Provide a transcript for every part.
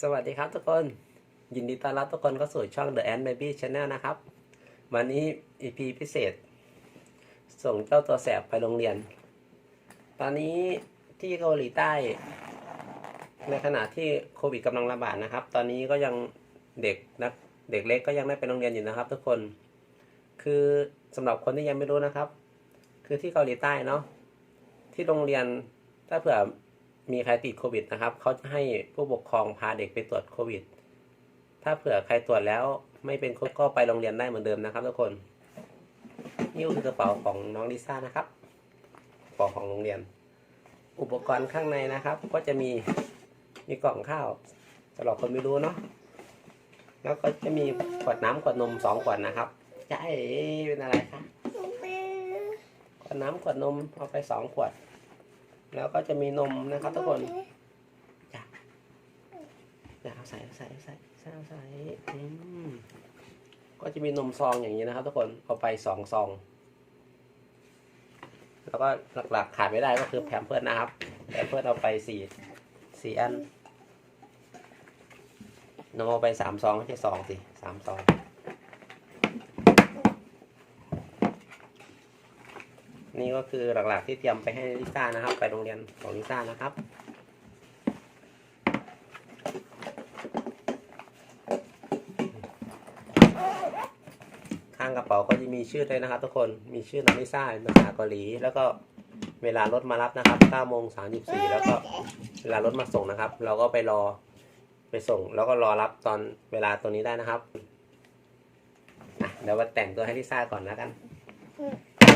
สวัสดีครับทุกคน ยินดีต้อนรับทุกคนเข้าสู่ช่อง The Ant Baby Channel นะครับ วันนี้ EP พิเศษ ส่งเจ้าตัวแสบไปโรงเรียน ตอนนี้ที่เกาหลีใต้ ในขณะที่โควิดกำลังระบาดนะครับ ตอนนี้ก็ยังเด็กนักเด็กเล็กก็ยังได้ไปโรงเรียนอยู่นะครับ ทุกคน คือสำหรับคนที่ยังไม่รู้นะครับ คือที่เกาหลีใต้เนาะที่โรงเรียนถ้าเผื่อ มีใครติดโควิดนะครับ เขาจะให้ผู้ปกครองพาเด็กไปตรวจโควิด ถ้าเผื่อใครตรวจแล้วไม่เป็นโควิดก็ไปโรงเรียนได้เหมือนเดิมนะครับทุกคน นี่คือกระเป๋าของน้องลิซ่านะครับกระเป๋าของโรงเรียน อุปกรณ์ข้างในนะครับ ก็จะมีมีกล่องข้าวสำหรับคนไม่รู้เนาะ แล้วก็จะมีขวดน้ำขวดนมสองขวดนะครับจะเอ๋เป็นอะไรคะ ขวดน้ำขวดนมเอาไปสองขวด แล้วก็จะมีนมนะครับทุกคนจ้ะจ้ะเอาใส่เอาใส่เอาใส่ใส่เอาใส่อืมก็จะมีนมซองอย่างนี้นะครับทุกคนเอาไปสองซอง แล้วก็หลักๆขาดไม่ได้ก็คือแพมเพิร์ดนะครับแพมเพิร์ดเอาไปสี่สี่อันนมเอาไปสามซองไม่ใช่สองสิสามซอง นี่ก็คือหลักๆที่เตรียมไปให้ลิซ่านะครับ ไปโรงเรียนของลิซ่านะครับข้างกระเป๋าก็จะมีชื่อด้วยนะครับ ทุกคนมีชื่อน้องลิซ่าภาษาเกาหลี แล้วก็เวลารถมารับนะครับ9โมง34 แล้วก็เวลารถมาส่งนะครับ เราก็ไปรอไปส่ง แล้วก็รอรับตอนเวลาตัวนี้ได้นะครับเดี๋ยวมาแต่งตัวให้ลิซ่าก่อนแล้วกัน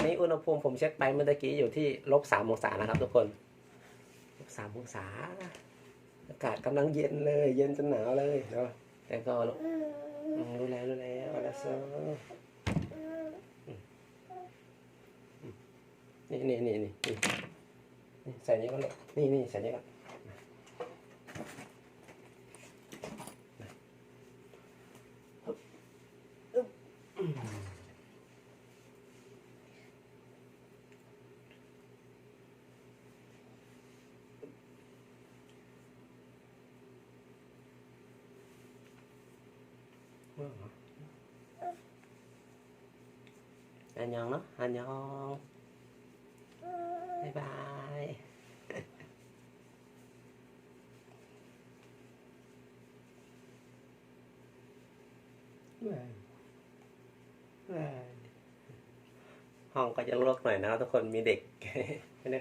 อนนี้อุณหภูมิผมเช็คไปเมื่อกี้อยู่ที่ลบสามองศานะครับทุกคนลบสามองศา อากาศกำลังเย็นเลย เย็นจนหนาวเลยเนาะแต่ก็รู้แล้วรู้แล้วแล้วโซนี่นี่นี่นี่นี่นี่ใส่นี้ก็เลยนี่นี่ใส่นี้ก่ อันยองเนาะอันยองบายบายห้องก็จะรกหน่อยนะทุกคนมีเด็กไม่ได้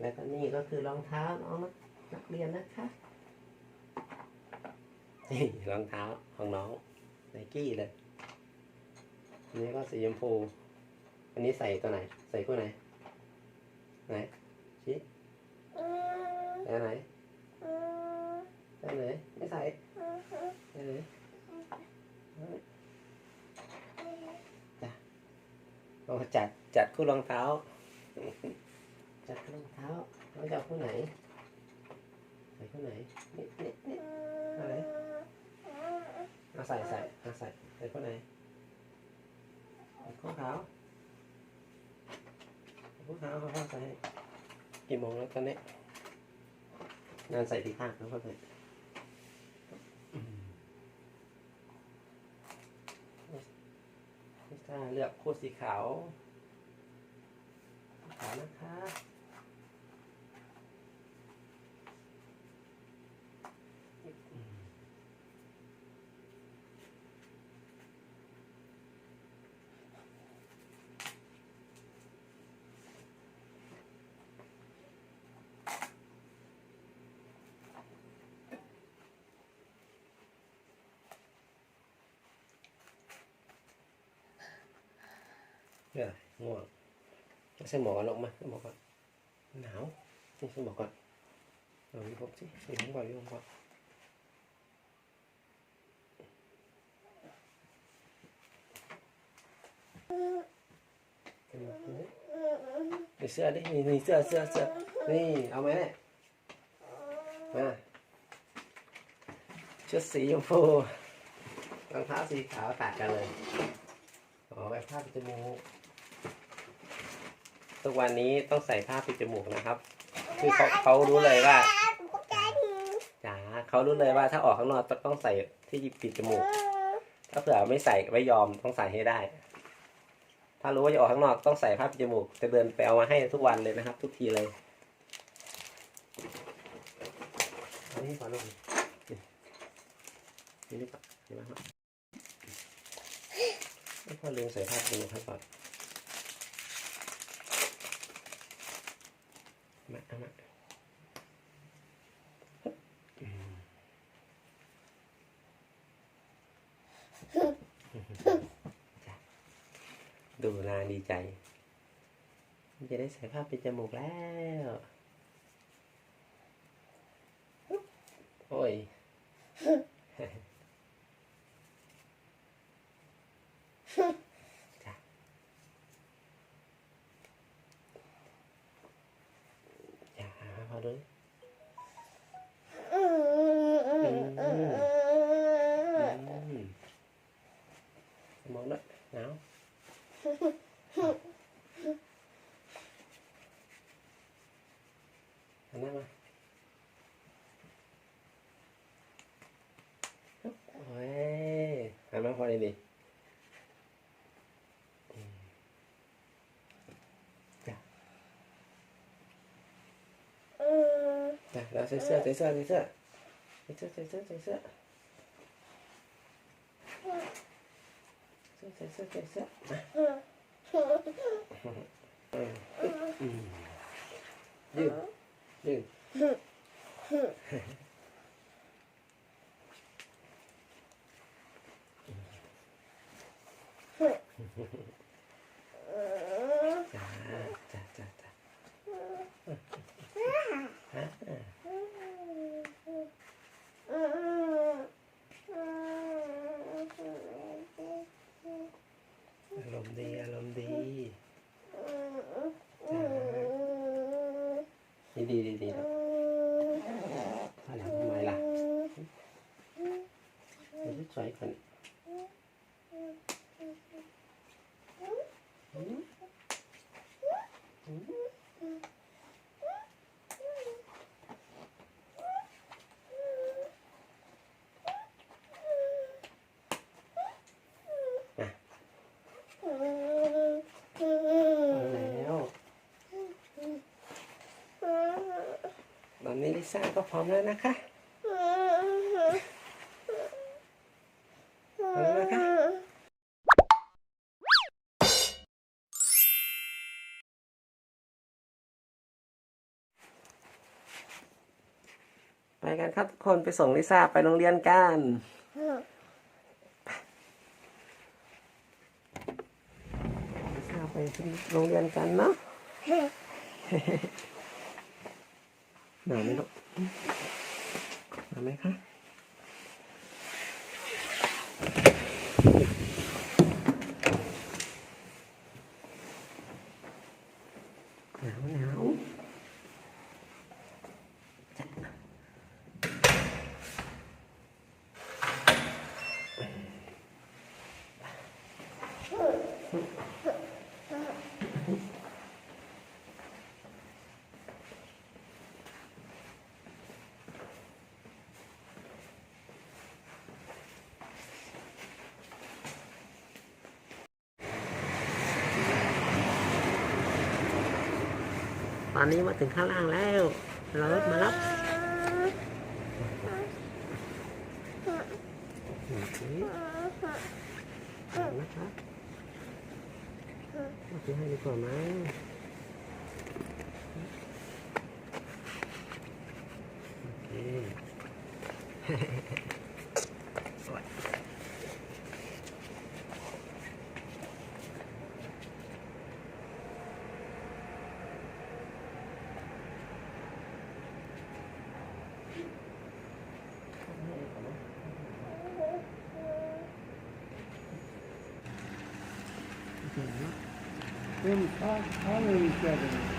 แล้วก็นี่ก็คือรองเท้าน้องนักเรียนนะคะ นี่รองเท้าของน้องไนกี้เลยอันนี้ก็สีชมพู อันนี้ใส่ตัวไหน ใส่คู่ไหน ไหนชี้แล้วไหนแล้วไหน ไม่ใส่แล้วไหนจ้ะเราจัดจัดคู่รองเท้า จัดคู่รองเท้าเราจะคู่ไหน ใส่คู่ไหน นี่นี่นี่เอาไหนเอา ใส่ใส่ใส่ใส่คู่ไหนข้อเท้าข้อเท้าข้อเท้าใส่กี่โมงแล้วตอนนี้งานใส่ที่ข้างแล้วก็ใส่ถ้าเลือกคู่สีขาวขาวนะคะ เนี่ยง่วงใส่หมวกกันลงมาใส่หมวกก่อนหนาวนี่ใส่หมวกก่อนเอาวิผมสิใส่ผมก่อ ท้าสีขาวตัดกันเลยอ๋อไว้ผ้าปิดจมูกทุกวันนี้ต้องใส่ผ้าปิดจมูกนะครับ คือเขาเขารู้เลยว่าจ๋าเขารู้เลยว่าถ้าออกข้างนอกต้องใส่ที่ปิดจมูก ถ้าเผื่อไม่ใส่ไม่ยอมต้องใส่ให้ได้ ถ้ารู้ว่าจะออกข้างนอกต้องใส่ผ้าปิดจมูกจะเดินไปเอามาให้ทุกวันเลยนะครับ ทุกทีเลยอันนี้ก่อนลูกนี่นี่ก่อนนี่นะครับไม่พอลืมใส่ผ้าปิดจมูกให้ก่อน มาเอามาดูนาดีใจ จะได้ใส่ผ้าปิดจมูกแล้ว โอ้ย จ้ะจ้ะพอเลยอืมม องด้วยหนาวหันหน้ามาโอ้ยหันมาพอดีดิอืมจ้ะจ้ะแล้วใส่เสื้อใส่เสื้อใส่เสื้อใส่เสื้อใส่เสื้อใส่เสื้อ そうそうそうそうそう。ルン。 มณ์ดีอารมณ์ดีดีดีดีดีแล้วอะไรทำไมล่ะเดี๋ยวจะใส่ก่อนเอาแล้วตอนนี้ลิ ซ่าก็พร้อมแล้วนะคะพร้อมแล้วนะคะไปกันครับทุกคนไปส่งลิซ่าไปโรงเรียนกันลิซ่าไปโรงเรียนกันเนาะหนาวไหมลูก หนาวไหมคะหนาวหนาว อนนี้มาถึงข้างล่างแล้วเรารถมารับนะครับมาซื้อให้ดีกว่าไหม in 507.